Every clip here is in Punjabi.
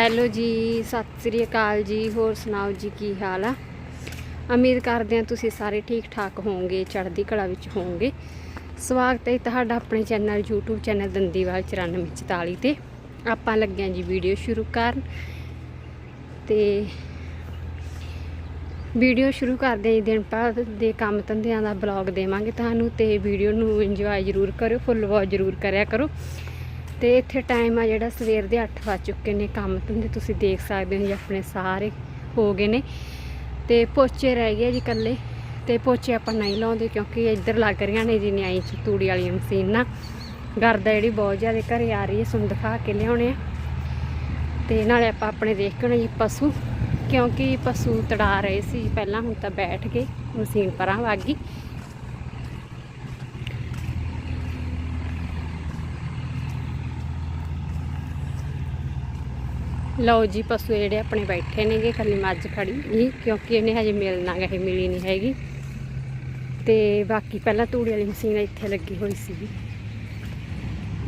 ਹੈਲੋ ਜੀ, ਸਤਿ ਸ੍ਰੀ ਅਕਾਲ ਜੀ, ਹੋਰ ਸੁਣਾਓ ਜੀ, ਕੀ ਹਾਲ ਆ? ਉਮੀਦ ਕਰਦੇ ਹਾਂ ਤੁਸੀਂ ਸਾਰੇ ਠੀਕ ਠਾਕ ਹੋਵੋਗੇ, ਚੜ੍ਹਦੀ ਕਲਾ ਵਿੱਚ ਹੋਵੋਗੇ। ਸਵਾਗਤ ਹੈ ਤੁਹਾਡਾ ਆਪਣੇ ਚੈਨਲ, YouTube ਚੈਨਲ ਦੰਦੀਵਾਲ 9444 ਤੇ। ਆਪਾਂ ਲੱਗਿਆ ਜੀ ਵੀਡੀਓ ਸ਼ੁਰੂ ਕਰਨ। ਤੇ ਵੀਡੀਓ ਸ਼ੁਰੂ ਕਰਦੇ ਜੀ, ਦਿਨ ਭਰ ਦੇ ਕੰਮ ਧੰਦਿਆਂ ਦਾ ਬਲੌਗ ਦੇਵਾਂਗੇ ਤੁਹਾਨੂੰ ਤੇ ਵੀਡੀਓ ਨੂੰ ਇੰਜੋਏ ਜ਼ਰੂਰ ਕਰਿਓ ਫੁੱਲ ਵਾਚ ਜ਼ਰੂਰ ਕਰਿਆ ਕਰੋ। ਤੇ ਇੱਥੇ ਟਾਈਮ ਆ ਜਿਹੜਾ ਸਵੇਰ ਦੇ 8 ਵੱਜ ਚੁੱਕੇ ਨੇ ਕੰਮ ਧੰਦੇ ਤੁਸੀਂ ਦੇਖ ਸਕਦੇ ਹੋ ਜੀ ਆਪਣੇ ਸਾਰੇ ਹੋ ਗਏ ਨੇ। ਤੇ ਪੋਚੇ ਰਹਿ ਗਏ ਜੀ ਇਕੱਲੇ ਤੇ ਪੋਚੇ ਆਪਾਂ ਨਹੀਂ ਲਾਉਂਦੇ ਕਿਉਂਕਿ ਇੱਧਰ ਲੱਗ ਰਹੀਆਂ ਨੇ ਜੀ ਨਿਆਈ ਚ ਤੂੜੀ ਵਾਲੀ ਮਸ਼ੀਨਾਂ। ਨਾ ਗਰਦਾ ਜਿਹੜੀ ਬਹੁਤ ਜ਼ਿਆਦਾ ਘਰੇ ਆ ਰਹੀ ਹੈ, ਸੁਣ ਦਿਖਾ ਕੇ ਲਿਆਉਣੇ ਆ। ਤੇ ਨਾਲੇ ਆਪਾਂ ਆਪਣੇ ਦੇਖ ਕੇ ਆਉਣੇ ਜੀ ਪਸ਼ੂ, ਕਿਉਂਕਿ ਪਸ਼ੂ ਤੜਾ ਰਹੇ ਸੀ ਪਹਿਲਾਂ, ਹੁਣ ਤਾਂ ਬੈਠ ਕੇ ਮਸ਼ੀਨ ਪਰਾਂ ਵਗ। ਗਈ ਲਓ ਜੀ, ਪਸ਼ੂ ਜਿਹੜੇ ਆਪਣੇ ਬੈਠੇ ਨੇਗੇ ਕੱਲੀ ਮੱਝ ਖੜੀ ਨਹੀਂ ਕਿਉਂਕਿ ਇਹਨੇ ਹਜੇ ਮਿਲਣਾ ਗਾ ਮਿਲੀ ਨਹੀਂ ਹੈਗੀ। ਤੇ ਬਾਕੀ ਪਹਿਲਾਂ ਤੂੜੀ ਵਾਲੀ ਮਸ਼ੀਨ ਇੱਥੇ ਲੱਗੀ ਹੋਈ ਸੀਗੀ।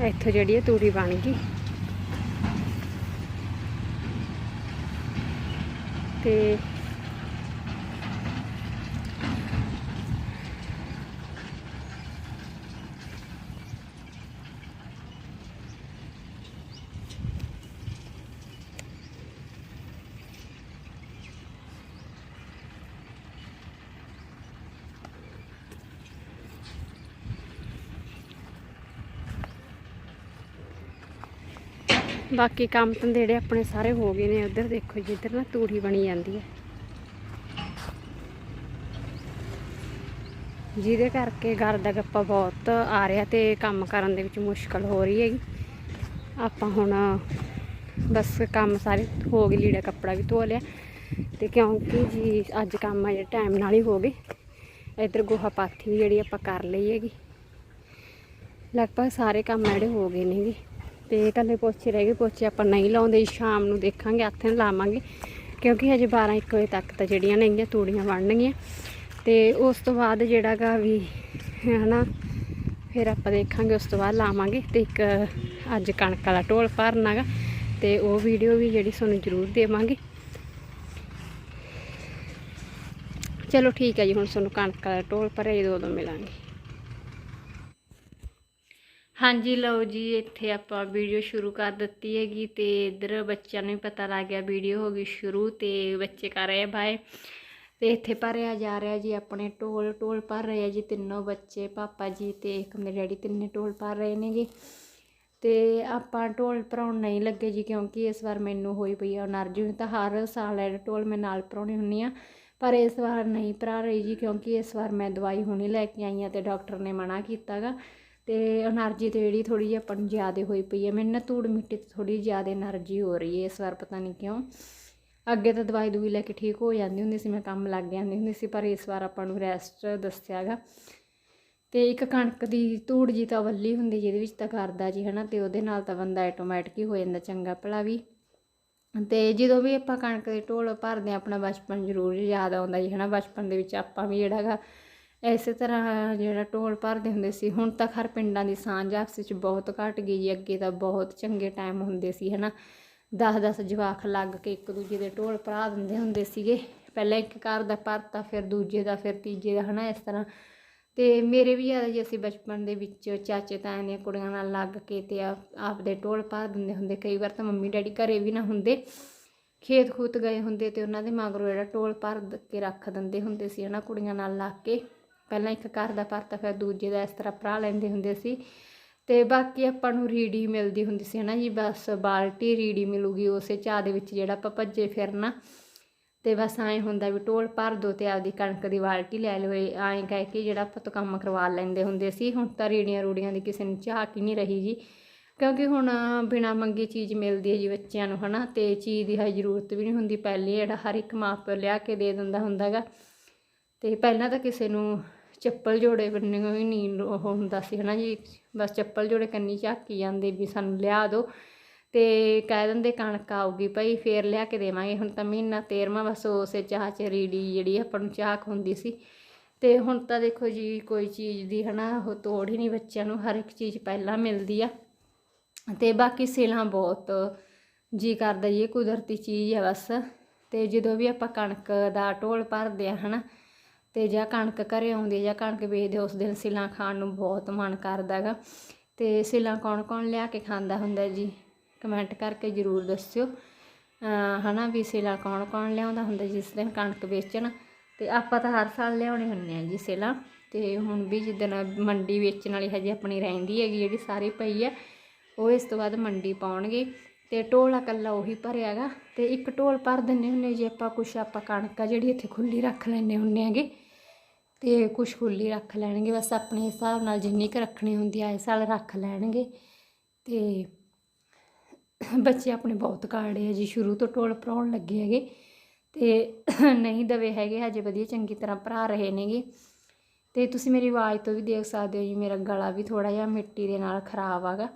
ਇੱਥੋਂ ਜਿਹੜੀ ਹੈ ਤੂੜੀ ਬਣ ਗਈ। ਤੇ ਬਾਕੀ ਕੰਮ ਧੰਦੇੜੇ ਆਪਣੇ ਸਾਰੇ ਹੋ ਗਏ ਨੇ ਉਧਰ ਦੇਖੋ ਜੀ, ਇੱਧਰ ਨਾ ਤੂੜੀ ਬਣੀ ਜਾਂਦੀ ਹੈ। ਜਿਹਦੇ ਕਰਕੇ ਘਰ ਦਾ ਗੱਪਾ ਬਹੁਤ ਆ ਰਿਹਾ ਤੇ ਕੰਮ ਕਰਨ ਦੇ ਵਿੱਚ ਮੁਸ਼ਕਲ ਹੋ ਰਹੀ ਹੈਗੀ ਆਪਾਂ ਹੁਣ ਬਸ ਕੰਮ ਸਾਰੇ ਹੋ ਗਏ, ਲੀੜਾ ਕੱਪੜਾ ਵੀ ਧੋ ਲਿਆ। ਤੇ ਕਿਉਂਕਿ ਜੀ, ਅੱਜ ਕੰਮ ਆ ਜਿਹੜਾ ਟਾਈਮ ਨਾਲ ਹੀ ਹੋ ਗਏ। ਇੱਧਰ ਗੋਹਾ ਪਾਥੀ ਵੀ ਜਿਹੜੀ ਆਪਾਂ ਕਰ ਲਈ ਹੈਗੀ। ਲਗਭਗ ਸਾਰੇ ਕੰਮ ਜਿਹੜੇ ਹੋ ਗਏ ਨੇਗੇ ਤੇ ਇਕੱਲੇ ਪੋਚੇ ਰਹਿ ਗਏ, ਪੋਚੇ ਆਪਾਂ ਨਹੀਂ ਲਾਉਂਦੇ, ਸ਼ਾਮ ਨੂੰ ਦੇਖਾਂਗੇ, ਹੱਥ ਨਾਲ ਲਾਵਾਂਗੇ। ਕਿਉਂਕਿ ਹਜੇ 12 1 ਵਜੇ ਤੱਕ ਤਾਂ ਜਿਹੜੀਆਂ ਨੇਗੀਆਂ ਤੂੜੀਆਂ ਵੜਨਗੀਆਂ ਤੇ ਉਸ ਤੋਂ ਬਾਅਦ ਜਿਹੜਾਗਾ ਵੀ, ਹਨਾ, ਫਿਰ ਆਪਾਂ ਦੇਖਾਂਗੇ, ਉਸ ਤੋਂ ਬਾਅਦ ਲਾਵਾਂਗੇ। ਤੇ ਇੱਕ ਅੱਜ ਕਣਕ ਵਾਲਾ ਢੋਲ ਭਰਨਾਗਾ ਤੇ ਉਹ ਵੀਡੀਓ ਵੀ ਜਿਹੜੀ ਤੁਹਾਨੂੰ ਜ਼ਰੂਰ ਦੇਵਾਂਗੇ। ਚਲੋ ਠੀਕ ਹੈ ਜੀ, ਹੁਣ ਤੁਹਾਨੂੰ ਕਣਕ ਵਾਲਾ ਢੋਲ ਭਰਿਆ ਜਦੋਂ ਉਦੋਂ ਮਿਲਾਂਗੇ। ਹਾਂਜੀ, ਲਓ ਜੀ, ਇੱਥੇ ਆਪਾਂ ਵੀਡੀਓ ਸ਼ੁਰੂ ਕਰ ਦਿੱਤੀ ਹੈਗੀ ਤੇ ਇਧਰ ਬੱਚਿਆਂ ਨੂੰ ਪਤਾ ਲੱਗ ਗਿਆ ਵੀਡੀਓ ਹੋ ਗਈ ਸ਼ੁਰੂ ਤੇ ਬੱਚੇ ਕਰ ਰਹੇ ਬਾਏ। ਤੇ ਇੱਥੇ ਭਰਿਆ ਜਾ ਰਿਹਾ ਜੀ, ਆਪਣੇ ਢੋਲ ਢੋਲ ਭਰ ਰਹੇ ਆ ਜੀ, ਤਿੰਨੋਂ ਬੱਚੇ, ਪਾਪਾ ਜੀ ਤੇ ਇੱਕ ਮੇਰੇ ਡੈਡੀ ਤਿੰਨੇ ਢੋਲ ਭਰ ਰਹੇ ਨੇਗੇ ਤੇ ਆਪਾਂ ਢੋਲ ਭਰਾਉਣ ਨਹੀਂ ਲੱਗੇ ਜੀ, ਕਿਉਂਕਿ ਇਸ ਵਾਰ ਮੈਨੂੰ ਹੋਈ ਪਈ ਆ ਅਨਰਜੀ ਤਾਂ ਹਰ ਸਾਲ ਐ ਢੋਲ ਮੈਂ ਨਾਲ ਭਰਾਉਣੀ ਹੁੰਨੀ ਆ, ਪਰ ਇਸ ਵਾਰ ਨਹੀਂ ਭਰਾ ਰਹੀ ਜੀ, ਕਿਉਂਕਿ ਇਸ ਵਾਰ ਮੈਂ ਦਵਾਈ ਹੁਣੇ ਲੈ ਕੇ ਆਈ ਆ ਤੇ ਡਾਕਟਰ ਨੇ ਮਨਾ ਕੀਤਾਗਾ ਅਤੇ ਐਨਰਜੀ ਤਾਂ ਜਿਹੜੀ ਥੋੜ੍ਹੀ ਜਿਹੀ ਆਪਾਂ ਨੂੰ ਜ਼ਿਆਦਾ ਹੋਈ ਪਈ ਹੈ ਮੈਨੂੰ ਨਾ ਧੂੜ ਮਿੱਟੀ 'ਤੇ ਥੋੜ੍ਹੀ ਜ਼ਿਆਦਾ ਐਨਰਜੀ ਹੋ ਰਹੀ ਹੈ ਇਸ ਵਾਰ, ਪਤਾ ਨਹੀਂ ਕਿਉਂ। ਅੱਗੇ ਤਾਂ ਦਵਾਈ ਦੂਈ ਲੈ ਕੇ ਠੀਕ ਹੋ ਜਾਂਦੀ ਹੁੰਦੀ ਸੀ, ਮੈਂ ਕੰਮ ਲੱਗ ਜਾਂਦੀ ਹੁੰਦੀ ਸੀ, ਪਰ ਇਸ ਵਾਰ ਆਪਾਂ ਨੂੰ ਰੈਸਟ ਦੱਸਿਆਗਾ। ਤੇ ਇੱਕ ਕਣਕ ਦੀ ਧੂੜ ਜੀ ਤਾਂ ਵੱਲੀ ਹੁੰਦੀ, ਜਿਹਦੇ ਵਿੱਚ ਤਾਂ ਕਰਦਾ ਜੀ, ਹਨਾ, ਤੇ ਉਹਦੇ ਨਾਲ ਤਾਂ ਬੰਦਾ ਆਟੋਮੈਟਿਕ ਹੀ ਹੋ ਜਾਂਦਾ ਚੰਗਾ ਭਲਾ ਵੀ। ਤੇ ਜਦੋਂ ਵੀ ਆਪਾਂ ਕਣਕ ਦੇ ਢੋਲ ਭਰਦੇ ਆ ਆਪਣਾ ਬਚਪਨ ਜ਼ਰੂਰ ਯਾਦ ਆਉਂਦਾ ਜੀ, ਹਨਾ, ਬਚਪਨ ਦੇ ਵਿੱਚ ਆਪਾਂ ਵੀ ਜਿਹੜਾਗਾ ਇਸੇ ਤਰ੍ਹਾਂ ਜਿਹੜਾ ਢੋਲ ਭਰਦੇ ਹੁੰਦੇ ਸੀ, ਹੁਣ ਤਾਂ ਖਰ ਪਿੰਡਾਂ ਦੀ ਸਾਂਝ ਆਪਸ ਵਿੱਚ ਬਹੁਤ ਘਟ ਗਈ ਜੀ, ਅੱਗੇ ਤਾਂ ਬਹੁਤ ਚੰਗੇ ਟਾਈਮ ਹੁੰਦੇ ਸੀ, ਹਨਾ। 10-10 ਜਵਾਖ ਲੱਗ ਕੇ ਇੱਕ ਦੂਜੇ ਦੇ ਢੋਲ ਭਰਾ ਦਿੰਦੇ ਹੁੰਦੇ ਸੀਗੇ। ਪਹਿਲਾਂ ਇੱਕ ਘਰ ਦਾ ਭਰਤਾ, ਫਿਰ ਦੂਜੇ ਦਾ, ਫਿਰ ਤੀਜੇ ਦਾ, ਹਨਾ, ਇਸ ਤਰ੍ਹਾਂ। ਤੇ ਮੇਰੇ ਵੀ ਯਾਦ ਜੀ, ਅਸੀਂ ਬਚਪਨ ਦੇ ਵਿੱਚ ਚਾਚੇ, ਤਾਇਆਂ ਦੀਆਂ ਕੁੜੀਆਂ ਨਾਲ ਲੱਗ ਕੇ ਤੇ ਆਪਦੇ ਢੋਲ ਭਰ ਦਿੰਦੇ ਹੁੰਦੇ। ਕਈ ਵਾਰ ਤਾਂ ਮੰਮੀ, ਡੈਡੀ ਘਰੇ ਵੀ ਨਾ ਹੁੰਦੇ। ਖੇਤ ਖੂਤ ਗਏ ਹੁੰਦੇ ਤੇ ਉਹਨਾਂ ਦੇ ਮਗਰੋਂ ਜਿਹੜਾ ਢੋਲ ਭਰ ਕੇ ਰੱਖ ਦਿੰਦੇ ਹੁੰਦੇ ਸੀ, ਹਨਾ, ਕੁੜੀਆਂ ਨਾਲ ਲੱਗ ਕੇ। ਪਹਿਲਾਂ ਇੱਕ ਘਰ ਦਾ ਭਰਤਾ ਫਿਰ ਦੂਜੇ ਦਾ, ਇਸ ਤਰ੍ਹਾਂ ਭਰਾ ਲੈਂਦੇ ਹੁੰਦੇ ਸੀ। ਤੇ ਬਾਕੀ ਆਪਾਂ ਨੂੰ ਰੀੜੀ ਮਿਲਦੀ ਹੁੰਦੀ ਸੀ, ਹਨਾ ਜੀ, ਬਸ ਬਾਲਟੀ ਰੀੜੀ ਮਿਲੂਗੀ, ਉਸੇ ਚਾਹ ਦੇ ਵਿੱਚ ਜਿਹੜਾ ਆਪਾਂ ਭੱਜੇ ਫਿਰਨਾ। ਤੇ ਬਸ ਐਂ ਹੁੰਦਾ ਵੀ ਢੋਲ ਭਰ ਦੋ ਤੇ ਆਪਦੀ ਕਣਕ ਦੀ ਬਾਲਟੀ ਲੈ ਲਓ ਐਂ ਕਹਿ ਕੇ ਜਿਹੜਾ ਆਪਾਂ ਤੋਂ ਕੰਮ ਕਰਵਾ ਲੈਂਦੇ ਹੁੰਦੇ ਸੀ। ਹੁਣ ਤਾਂ ਰੀੜੀਆਂ ਰੂੜੀਆਂ ਦੀ ਕਿਸੇ ਨੂੰ ਝਾਕ ਹੀ ਨਹੀਂ ਰਹੀ ਜੀ। ਕਿਉਂਕਿ ਹੁਣ ਬਿਨਾ ਮੰਗੀ ਚੀਜ਼ ਮਿਲਦੀ ਹੈ ਜੀ ਬੱਚਿਆਂ ਨੂੰ, ਹਨਾ, ਤੇ ਚੀਜ਼ ਦੀ ਹੈ ਜ਼ਰੂਰਤ ਵੀ ਨਹੀਂ ਹੁੰਦੀ। ਪਹਿਲੇ ਜਿਹੜਾ ਹਰ ਇੱਕ ਮਾਂ ਪਿਓ ਲਿਆ ਕੇ ਦੇ ਦਿੰਦਾ ਹੁੰਦਾਗਾ। ਤੇ ਪਹਿਲਾਂ ਤਾਂ ਕਿਸੇ ਨੂੰ ਚੱਪਲ ਜੋੜੇ ਬੰਨੇ ਵੀ ਨਹੀਂ ਉਹ ਹੁੰਦਾ ਸੀ ਹਨਾ ਜੀ। ਬਸ ਚੱਪਲ ਜੋੜੇ ਕੰਨੀ ਝਾਕੀ ਜਾਂਦੇ ਵੀ ਸਾਨੂੰ ਲਿਆ ਦਿਓ ਤੇ ਕਹਿ ਦਿੰਦੇ ਕਣਕ ਆਊਗੀ ਭਾਈ, ਫੇਰ ਲਿਆ ਕੇ ਦੇਵਾਂਗੇ। ਹੁਣ ਤਾਂ ਮਹੀਨਾ 13ਵਾਂ ਬਸ ਉਸੇ ਚਾਹ ਚ ਰੀੜੀ ਜਿਹੜੀ ਆਪਾਂ ਨੂੰ ਝਾਕ ਹੁੰਦੀ ਸੀ। ਤੇ ਹੁਣ ਤਾਂ ਦੇਖੋ ਜੀ, ਕੋਈ ਚੀਜ਼ ਦੀ ਹਨਾ ਉਹ ਤੋੜ ਹੀ ਨਹੀਂ ਬੱਚਿਆਂ ਨੂੰ, ਹਰ ਇੱਕ ਚੀਜ਼ ਪਹਿਲਾਂ ਮਿਲਦੀ ਆ। ਤੇ ਬਾਕੀ ਸਿਲਾਂ ਬਹੁਤ ਜੀ ਕਰਦਾ ਜੀ ਕੁਦਰਤੀ ਚੀਜ਼ ਆ ਬਸ। ਤੇ ਜਦੋਂ ਵੀ ਆਪਾਂ ਕਣਕ ਦਾ ਢੋਲ ਭਰਦੇ ਆ ਹਨਾ ਤੇ ਜਾਂ ਕਣਕ ਘਰੇ ਆਉਂਦੀ ਹੈ ਜਾਂ ਕਣਕ ਵੇਚਦੇ, ਉਸ ਦਿਨ ਸਿਲਾਂ ਖਾਣ ਨੂੰ ਬਹੁਤ ਮਨ ਕਰਦਾ ਹੈਗਾ। ਤੇ ਸਿਲਾਂ ਕੌਣ ਕੌਣ ਲਿਆ ਕੇ ਖਾਂਦਾ ਹੁੰਦਾ ਜੀ? ਕਮੈਂਟ ਕਰਕੇ ਜ਼ਰੂਰ ਦੱਸਿਓ। ਅਹ ਹਨਾ ਵੀ ਸਿਲਾਂ ਕੌਣ ਕੌਣ ਲਿਆਉਂਦਾ ਹੁੰਦਾ ਜਿਸ ਦਿਨ ਕਣਕ ਵੇਚਣ। ਤੇ ਆਪਾਂ ਤਾਂ ਹਰ ਸਾਲ ਲਿਆਉਣੇ ਹੁੰਦੇ ਆ ਜੀ ਸਿਲਾਂ। ਤੇ ਹੁਣ ਵੀ ਜਿੱਦਣ ਮੰਡੀ ਵੇਚਣ ਵਾਲੀ ਹਜੇ ਆਪਣੀ ਰਹਿੰਦੀ ਹੈਗੀ ਜਿਹੜੀ ਸਾਰੀ ਪਈ ਹੈ, ਉਹ ਇਸ ਤੋਂ ਬਾਅਦ ਮੰਡੀ ਪਾਉਣਗੇ। ਤੇ ਢੋਲਾ ਕੱਲਾ ਉਹੀ ਭਰਿਆਗਾ ਤੇ ਇੱਕ ਢੋਲ ਭਰ ਦਿੰਨੇ ਹੁੰਨੇ ਜੇ ਆਪਾਂ ਕੁਛ, ਆਪਾਂ ਕਣਕ ਆ ਜਿਹੜੀ ਇੱਥੇ ਖੁੱਲੀ ਰੱਖ ਲੈਣੇ ਹੁੰਨੇ ਹੈਗੇ। ਤੇ ਕੁਛ ਖੁੱਲੀ ਰੱਖ ਲੈਣਗੇ, ਬਸ ਆਪਣੇ ਹਿਸਾਬ ਨਾਲ ਜਿੰਨੀ ਕੁ ਰੱਖਣੀ ਹੁੰਦੀ ਆ ਇਸ ਸਾਲ ਰੱਖ ਲੈਣਗੇ। ਤੇ ਬੱਚੇ ਆਪਣੇ ਬਹੁਤ ਕਾੜੇ ਆ ਜੀ, ਸ਼ੁਰੂ ਤੋਂ ਢੋਲ ਭਰਾਉਣ ਲੱਗੇ ਹੈਗੇ। ਤੇ ਨਹੀਂ ਦਵੇ ਹੈਗੇ, ਹਜੇ ਵਧੀਆ ਚੰਗੀ ਤਰ੍ਹਾਂ ਭਰਾ ਰਹੇ ਨੇਗੇ। ਤੇ ਤੁਸੀਂ ਮੇਰੀ ਆਵਾਜ਼ ਤੋਂ ਵੀ ਦੇਖ ਸਕਦੇ ਹੋ ਜੀ, ਮੇਰਾ ਗਲਾ ਵੀ ਥੋੜਾ ਜਿਹਾ ਮਿੱਟੀ ਦੇ ਨਾਲ ਖਰਾਬ ਆਗਾ।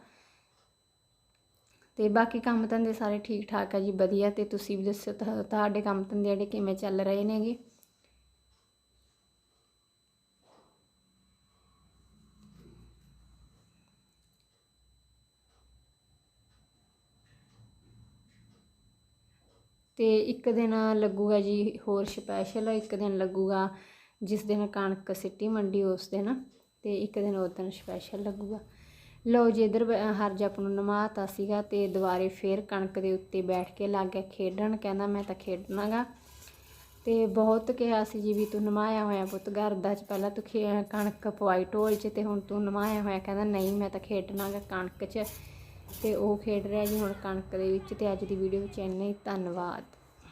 ਤੇ ਬਾਕੀ ਕੰਮ ਧੰਦੇ ਸਾਰੇ ਠੀਕ ਠਾਕ ਆ ਜੀ, ਵਧੀਆ। ਤੇ ਤੁਸੀਂ ਵੀ ਦੱਸੋ ਤੁਹਾ- ਤੁਹਾਡੇ ਕੰਮ ਧੰਦੇ ਜਿਹੜੇ ਕਿਵੇਂ ਚੱਲ ਰਹੇ ਨੇਗੇ? ਤੇ ਇੱਕ ਦਿਨ ਲੱਗੂਗਾ ਜੀ ਹੋਰ ਸਪੈਸ਼ਲ ਇੱਕ ਦਿਨ ਲੱਗੂਗਾ ਜਿਸ ਦਿਨ ਕਣਕ ਸਿੱਟੀ ਮੰਡੀ ਉਸ ਦਿਨ ਤੇ ਇੱਕ ਦਿਨ ਉਹ ਦਿਨ ਸਪੈਸ਼ਲ ਲੱਗੂਗਾ। ਲਓ ਜੀ ਇਧਰ ਹਰਜਪ ਨੂੰ ਨਮਾਤਾ ਸੀਗਾ ਤੇ ਦੁਬਾਰੇ ਫੇਰ ਕਣਕ ਦੇ ਉੱਤੇ ਬੈਠ ਕੇ ਲੱਗ ਗਿਆ ਖੇਡਣ, ਕਹਿੰਦਾ ਮੈਂ ਤਾਂ ਖੇਡਣਾਗਾ। ਤੇ ਬਹੁਤ ਕਿਹਾ ਸੀ ਜੀ ਵੀ ਤੂੰ ਨਮਾਇਆ ਹੋਇਆ ਪੁੱਤ, ਘਰ ਦਾ ਚ ਪਹਿਲਾਂ ਤੂੰ ਖੇ ਕਣਕ ਪਵਾਈ ਢੋਲ 'ਚ ਤੇ ਹੁਣ ਤੂੰ ਨਮਾਇਆ ਹੋਇਆ, ਕਹਿੰਦਾ ਨਹੀਂ ਮੈਂ ਤਾਂ ਖੇਡਣਾਗਾ ਕਣਕ 'ਚ। ਤੇ ਉਹ ਖੇਡ ਰਿਹਾ ਜੀ ਹੁਣ ਕਣਕ ਦੇ ਵਿੱਚ ਤੇ ਅੱਜ ਦੀ ਵੀਡੀਓ ਵਿੱਚ ਇੰਨਾ ਹੀ ਧੰਨਵਾਦ।